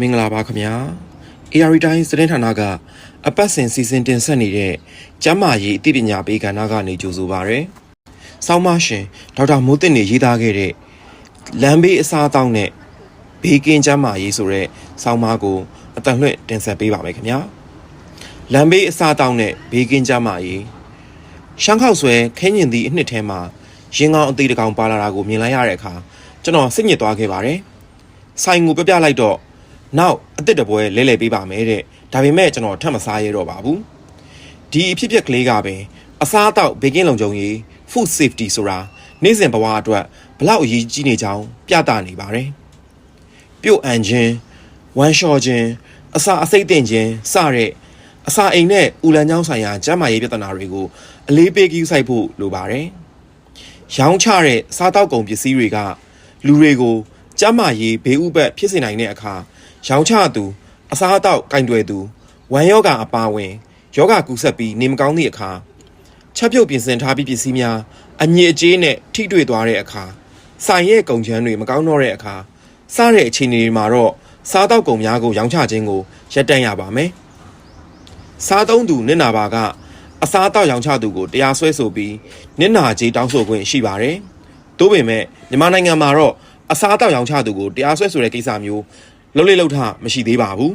မင်္ဂလာပါခင်ဗျာ AR တိုင်းသတင်းဌာနကအပတ်စဉ်စီစဉ်တင်ဆက်နေတဲ့ကျမ်းမာရေးအသိပညာပေးကဏ္ဍကနေကြိုဆိုပါရစေ။ဆောင်းမရှင်ဒေါက်တာမိုးတင်နေရေးသားခဲ့တဲ့လမ်းဘေးအစားအသောက်နဲ့ဘေးကင်းကျမ်းမာရေးဆိုတဲ့ဆောင်းပါးကိုအတန်လွှင့်တင်ဆက်ပေးပါမယ်ခင်ဗျာ။လမ်းဘေးအစားအသောက်နဲ့ဘေးကင်းကျမ်းမာရေးရှမ်းခောက်ဆွဲခင်းညင်သည့်အနှစ်ထဲမှာရင်ကောင်းအသေးတကောင်ပါလာတာကိုမြင်လိုက်ရတဲ့အခါကျွန်တော်စိတ်ညစ်သွားခဲ့ပါတယ်။ဆိုင်ကိုပြပြလိုက်တော့ နောက်အစ်စ်တပွဲလဲလှယ်ပေးပါမယ်တဲ့ဒါပေမဲ့ကျွန်တော်ထပ်မစားရတော့ပါဘူးဒီအဖြစ်အပျက်ကလေးကပင်အစားအသောက်ဘေကင်းလုံခြုံရေး food safety ဆိုတာနေ့စဉ်ဘဝအတွက်ဘလောက်အရေးကြီးနေကြောင်းပြသနေပါတယ်ပြုတ်အန်ခြင်းဝမ်းလျှော်ခြင်းအစာအစိတ်တင်ခြင်းစတဲ့အစာအိမ်နဲ့ဥလန်ချောင်းဆိုင်ရာကျန်းမာရေးပြဿနာတွေကိုအလေးပေးကြီးစိုက်ဖို့လိုပါတယ်ရောင်းချတဲ့စားတောက်ကုန်ပစ္စည်းတွေကလူတွေကိုကျန်းမာရေးဘေးဥပတ်ဖြစ်စေနိုင်တဲ့အခါ ရောင်းချသူအစားအသောက်ကင်တွယ်သူဝမ်းယောဂအပါဝင်ယောဂကူးဆက်ပြီးနေမကောင်းသည့်အခါချက်ပြုတ်ပြင်ဆင်ထားပြီးပစ္စည်းများအညစ်အကြေးနဲ့ထိတွေ့သွားတဲ့အခါဆိုင်ရဲ့ကုန်ချမ်းတွေမကောင်းတော့တဲ့အခါစတဲ့အခြေအနေတွေမှာတော့စားတောက်ကုန်များကိုရောင်းချခြင်းကိုရပ်တန့်ရပါမယ်။စားသုံးသူနစ်နာပါကအစားတောက်ရောင်းချသူကိုတရားစွဲဆိုပြီးနစ်နာကြေးတောင်းဆိုခွင့်ရှိပါတယ်။သို့ပေမဲ့မြန်မာနိုင်ငံမှာတော့အစားတောက်ရောင်းချသူကိုတရားစွဲဆိုတဲ့ကိစ္စမျိုး လှုပ်လေလှုပ်ထမရှိသေးပါဘူး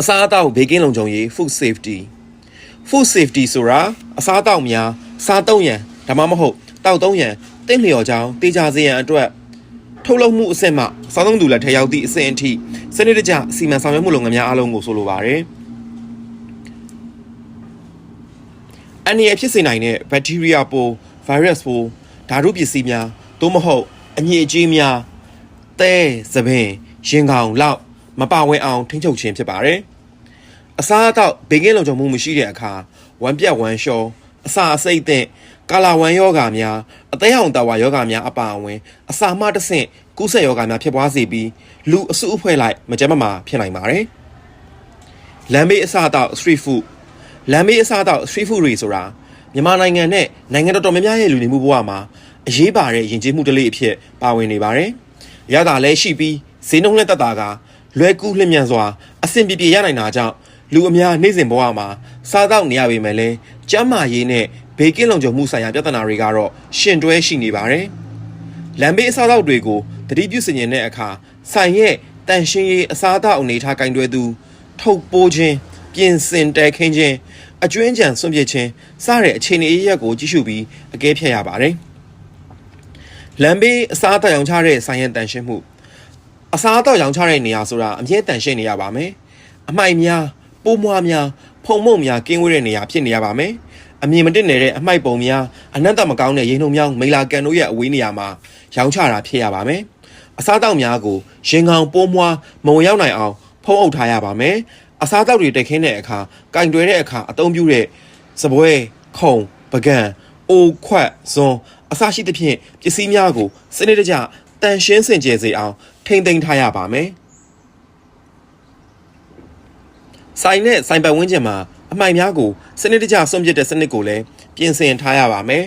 အစားအသောက်ဘေကင်းလုံခြုံရေး food safety food safety ဆိုတာအစားအသောက်များစားသုံးရန်ဒါမှမဟုတ်တောက်သုံးရန်တင့်လျော်ကြောင်းတေချာစေရန်အတွက်ထုတ်လုပ်မှုအဆင့်မှစောင်းသုံးသူလက်ထက်ရောက်သည့်အဆင့်အထိစနစ်တကျစီမံဆောင်ရွက်မှုလုပ်ငန်းများအားလုံးကိုဆိုလိုပါတယ်အန်ရဖြစ်စေနိုင်တဲ့ဘက်တီးရီးယားပိုး virus ပိုးဓာတုပစ္စည်းများသို့မဟုတ်အညစ်အကြေးများ သဲသပင်ရင်ကောင်လောက်မပါဝင်အောင်ထိန်းချုပ်ခြင်းဖြစ်ပါတယ်။အစားအသောက်ဘေကင်းလုံခြုံမှုမရှိတဲ့အခါဝမ်းပြက်ဝမ်းလျှောအစာအစိတ်တဲ့ကာလာဝမ်းယောဂါများအသေးအောင်တာဝါယောဂါများအပါအဝင် အစာမှတဆင့်ကူးစက်ယောဂါများဖြစ်ပွားစေပြီးလူအစုအဖွဲ့လိုက်မကြမ်းမမာဖြစ်နိုင်ပါတယ်။လမ်းဘေးအစားအသောက် street food လမ်းဘေးအစားအသောက် street food တွေဆိုတာမြန်မာနိုင်ငံနဲ့နိုင်ငံတော်တော်များများရဲ့လူနေမှုဘဝမှာအရေးပါတဲ့ယဉ်ကျေးမှုတစ်လေးအဖြစ်ပါဝင်နေပါတယ်။ ရတာလည်းရှိပြီးဈေးနှုန်းလက်သက်တာကလွယ်ကူလျင်မြန်စွာအဆင်ပြေပြေရနိုင်တာကြောင့်လူအများနေ့စဉ်ဘဝမှာစားတော့နေရပေမဲ့လည်းကျန်းမာရေးနဲ့ဘေကင်းလုံခြုံမှုဆိုင်ရာပြဿနာတွေကတော့ရှင်တွဲရှိနေပါတယ်။လမ်းဘေးအစားအသောက်တွေကိုတတိပြုစင်ရင်တဲ့အခါဆိုင်ရဲ့တန်ရှင်းရေးအစားအသောက်အနေထားကင်တွယ်သူ ထုတ်ပိုးခြင်းပြင်ဆင်တဲခင်းခြင်းအကျွင်းကြံစွန့်ပစ်ခြင်းစတဲ့အခြေအနေအရက်ကိုကြည့်ရှုပြီးအကဲဖြတ်ရပါတယ်။ လမ်းဘေးအစားအသောက်ရောင်းချတဲ့ဆိုင်ရဲ့တန်ရှင်းမှုအစားအသောက်ရောင်းချတဲ့နေရာဆိုတာအမြဲတန်ရှင်းနေရပါမယ်။အမိုက်များပိုးမွားများဖုံမုံများကင်းဝေးတဲ့နေရာဖြစ်နေရပါမယ်။အမြင်မတင်နေတဲ့အမိုက်ပုံများအနံ့တမကောင်းတဲ့ရေနှုံမြောင်းမိလာကန်တို့ရဲ့အဝေးနေရာမှာရောင်းချတာဖြစ်ရပါမယ်။အစားအသောက်များကိုရင်ကောင်ပိုးမွားမုံရောက်နိုင်အောင်ဖုံးအုပ်ထားရပါမယ်။အစားအသောက်တွေတက်ခင်းတဲ့အခါကင်တွယ်တဲ့အခါအသုံးပြုတဲ့စပွဲခုံပကံအိုခွတ်ဇွန် အစရှိသဖြင့်ပစ္စည်းများကိုစနစ်တကျတန်ရှင်းစင်ကြယ်စေအောင်ထိမ့်သိမ်းထားရပါမယ်။ဆိုင်နဲ့ဆိုင်ပတ်ဝန်းကျင်မှာအမှိုင်များကိုစနစ်တကျဆွန့်ပစ်တဲ့စနစ်ကိုလည်းပြင်ဆင်ထားရပါမယ်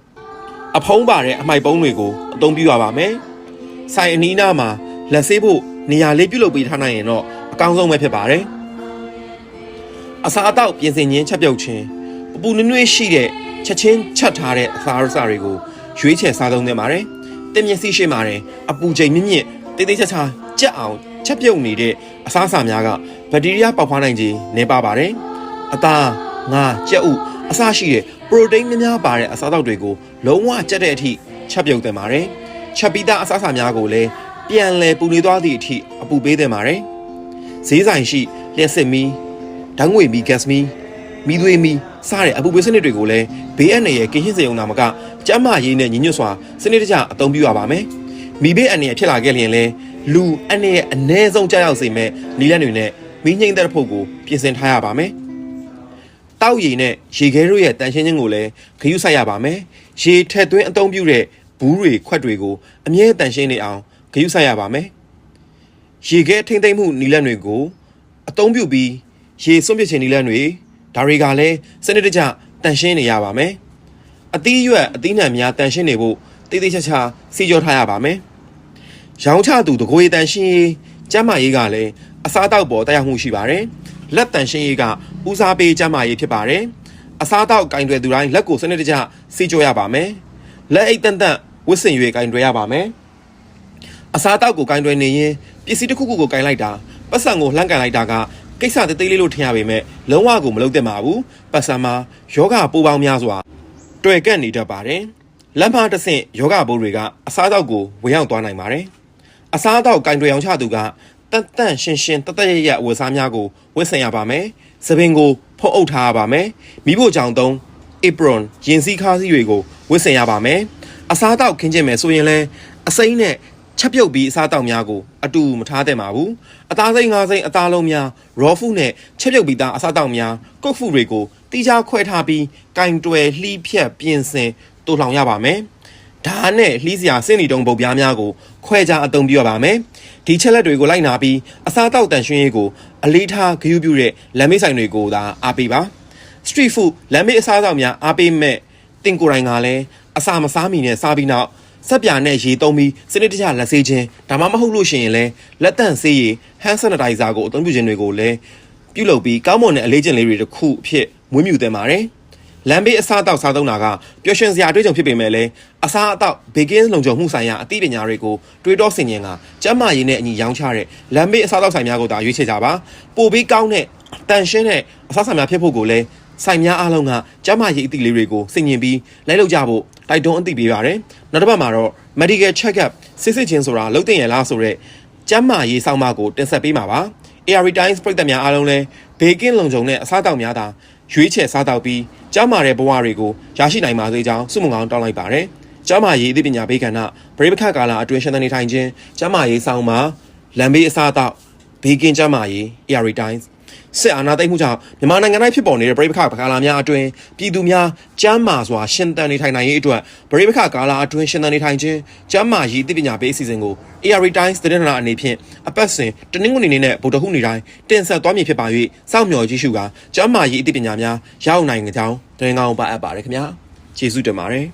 ။အဖုံးပါတဲ့အမှိုက်ပုံးတွေကိုအသုံးပြုရပါမယ်။ဆိုင်အနီးနားမှာလက်ဆေးဖို့နေရာလေးပြုလုပ်ပေးထားနိုင်ရင်တော့အကောင်းဆုံးပဲဖြစ်ပါတယ်။အစာအသောက်ပြင်ဆင်ခြင်းချက်ပြုတ်ခြင်းပပူနွေ့နွေ့ရှိတဲ့ ချက်ချင်းချက်ထားတဲ့အစာရစာတွေကိုရွေးချယ်စားသုံးသင့်ပါတယ်။တင်မျက်စိရှိမှတယ်အပူချိန်မြင့်မြင့်တိတ်တိတ်ချာချာကြက်အောင်ချက်ပြုတ်နေတဲ့အစားအစာများကဘက်တီးရီးယားပေါက်ဖွားနိုင်ခြင်းနည်းပါပါတယ်။အသားငါကြက်ဥအစရှိတဲ့ပရိုတိန်းများများပါတဲ့အစားအသောက်တွေကိုလုံးဝကြက်တဲ့အထိချက်ပြုတ်သင့်ပါတယ်။ချက်ပြီးသားအစားအစာများကိုလည်းပြန်လည်ပူနေသွားသည့်အထိအပူပေးသင့်ပါတယ်။ဈေးဆိုင်ရှိလျှက်စစ်မီးဓာတ်ငွေမီဂက်စ်မီးမီးသွေးမီးစတဲ့အပူပေးစနစ်တွေကိုလည်း ဘေးအန္တရာယ်ကင်းရှင်းစေုံသာမကကျန်းမာရေးနဲ့ညီညွတ်စွာစနစ်တကျအသုံးပြုရပါမယ်။မိဘေးအန္တရာယ်ဖြစ်လာခဲ့လျင်လည်းလူအန္တရာယ်အ ਨੇ ဆုံးကြောက်ရောက်စေမဲ့နီလန်းတွေနဲ့မီးငိမ့်တဲ့ဖို့ကိုပြင်ဆင်ထားရပါမယ်။တောက်ရည်နဲ့ရေခဲတို့ရဲ့တန်ရှင်းခြင်းကိုလည်းဂရုစိုက်ရပါမယ်။ရေထက်သွင်းအသုံးပြုတဲ့ဘူးတွေခွက်တွေကိုအမြဲတန်ရှင်းနေအောင်ဂရုစိုက်ရပါမယ်။ရေခဲထိမ့်သိမ့်မှုနီလန်းတွေကိုအသုံးပြုပြီးရေစွန့်ပစ်ခြင်းနီလန်းတွေဒါတွေကလည်းစနစ်တကျ တန်ရှင်းနေရပါမယ်။အသီးရွက်အသီးနှံများတန်ရှင်းနေဖို့တိတိကျကျစီကြောထားရပါမယ်။ရောင်ချသူတကိုယ်ရည်တန်ရှင်းရေးကျန်းမာရေးကလည်းအစားအသောက်ပေါ်တက်ရောက်မှုရှိပါတယ်လက်တန်ရှင်းရေးကဦးစားပေးကျန်းမာရေးဖြစ်ပါတယ်အစားအသောက်ကင်တွယ်သူတိုင်းလက်ကိုစနစ်တကျစီးကြောရပါမယ်လက်အိတ်တန်တန်ဝစ်စင်၍ကင်တွယ်ရပါမယ်အစားအသောက်ကိုကင်တွယ်နေရင်ပစ္စည်းတစ်ခုခုကိုကင်လိုက်တာပတ်စံကိုလှမ်းကန်လိုက်တာက ကိစ္စသေးသေးလေးလို့ထင်ရပေမဲ့လုံးဝကိုမလုပ်သင့်ပါဘူးပတ်စံမှာယောဂပိုးပေါင်းများစွာတွေ့ကက်နေတတ်ပါတယ်။လက်မတစ်ဆင့်ယောဂဘိုးတွေကအစားအသောက်ကိုဝင်ရောက်သွားနိုင်ပါတယ်။အစားအသောက်ကင်တွယ်အောင်ချသူကတန်တန်ရှင်းရှင်းတတရရဝတ်စားများကိုဝတ်ဆင်ရပါမယ်။သပင်ကိုဖုတ်အုပ်ထားရပါမယ်။မိဖို့ကြောင့်သုံး apron ရင်စည်းခါးစည်းတွေကိုဝတ်ဆင်ရပါမယ်။အစားအသောက်ခင်းကျင်းမယ်ဆိုရင်လည်းအစိမ့်နဲ့ ချက်ပြုတ်ပြီးအစားအသောက်များကိုအတူမထားသင့်ပါဘူး။အသားစိမ့်ငါးစိမ့်အသားလုံးများ raw food နဲ့ချက်ပြုတ်ပြီးသားအစားအသောက်များ cook food တွေကိုတိကျခွဲထားပြီးကင်တွယ်လှီးဖြတ်ပြင်ဆင်တူလောင်ရပါမယ်။ဒါနဲ့လှီးစရာစင့်နီတုံပုတ်ပြားများကိုခွဲခြားအသုံးပြုရပါမယ်။ဒီချက်လက်တွေကိုလိုက်နာပြီးအစားအသောက်တန်ရှင်းရေးကိုအလေးထားဂရုပြုတဲ့လမ်းမေးဆိုင်တွေကိုသာအားပေးပါ။ street food လမ်းမေးအစားအသောက်များအားပေးမဲ့တင်ကိုယ်တိုင်ကလည်းအစာမစားမီနဲ့စားပြီးနောက် ဆက်ပြာနဲ့ရေသုံးပြီးစနစ်တကျလက်ဆေးခြင်းဒါမှမဟုတ်လို့ရှိရင်လည်းလက်တန့်ဆေးရည် hand sanitizer ကိုအသုံးပြုခြင်းတွေကိုလည်းပြုလုပ်ပြီးကောင်းမွန်တဲ့အလေးကျင့်လေးတွေတစ်ခုအဖြစ်မွေးမြူသင့်ပါတယ်။လမ်းဘေးအစားအသောက်စားသုံးတာကပျော်ရွှင်စရာအတွေ့အကြုံဖြစ်ပေမဲ့လည်းအစားအသောက်ဘေကင်းလုံခြုံမှုဆိုင်ရာအသိပညာတွေကိုတွေးတောဆင်ခြင်ကကျန်းမာရေးနဲ့အညီရောင်းချတဲ့လမ်းဘေးအစားအသောက်ဆိုင်များကိုသာရွေးချယ်ကြပါ။ပိုပြီးကောင်းတဲ့တန်ရှင်းတဲ့အစားအစာများဖြစ်ဖို့ကိုလည်း ဆိုင်များအားလုံးကကျန်းမာရေးအသိလေးတွေကိုစင်ញင်ပြီးလိုက်လုပ်ကြဖို့တိုက်တွန်းအသိပေးပါတယ်။နောက်တစ်ပတ်မှာတော့ medical check up စစ်စစ်ချင်းဆိုတာလုံးတင်ရလားဆိုတော့ကျန်းမာရေးစောင့်မကိုတင်ဆက်ပေးမှာပါ။ ARI Times ပြည်သက်များအားလုံးလည်းဘေကင်းလုံခြုံတဲ့အစားအသောက်များသာရွေးချယ်စားသောက်ပြီးကျန်းမာတဲ့ဘဝတွေကိုရရှိနိုင်ပါစေကြောင်းဆုမွန်ကောင်းတောင်းလိုက်ပါတယ်။ကျန်းမာရေးအသိပညာပေးကဏ္ဍပရိပခကာလအတွင်းရှင်သန်နေထိုင်ခြင်းကျန်းမာရေးစောင့်မလမ်းဘေးအစားအသောက်ဘေကင်းကျန်းမာရေး ARI Times စစ်အာဏာသိမ်းမှုကြောင့်မြန်မာနိုင်ငံတိုင်းဖြစ်ပေါ်နေတဲ့ပြည်ပခကာလများအတွင်းပြည်သူများကျန်းမာစွာရှင်သန်နေထိုင်နိုင်ရေးအတွက်ပြည်ပခကာလအတွင်းရှင်သန်နေထိုင်ခြင်းကျန်းမာရေးအသိပညာပေးအစီအစဉ်ကို ARI Times သတင်းဌာနအနေဖြင့်အပတ်စဉ်တနင်္ဂနွေနေ့နဲ့ဗုဒ္ဓဟူးနေ့တိုင်းတင်ဆက်သွားမည်ဖြစ်ပါ၍စောင့်မျှော်ကြည့်ရှုကာကျန်းမာရေးအသိပညာများရအောင်နိုင်ကြောင်းတင်ကောင်းပါအပ်ပါတယ်ခင်ဗျာကျေးဇူးတင်ပါတယ်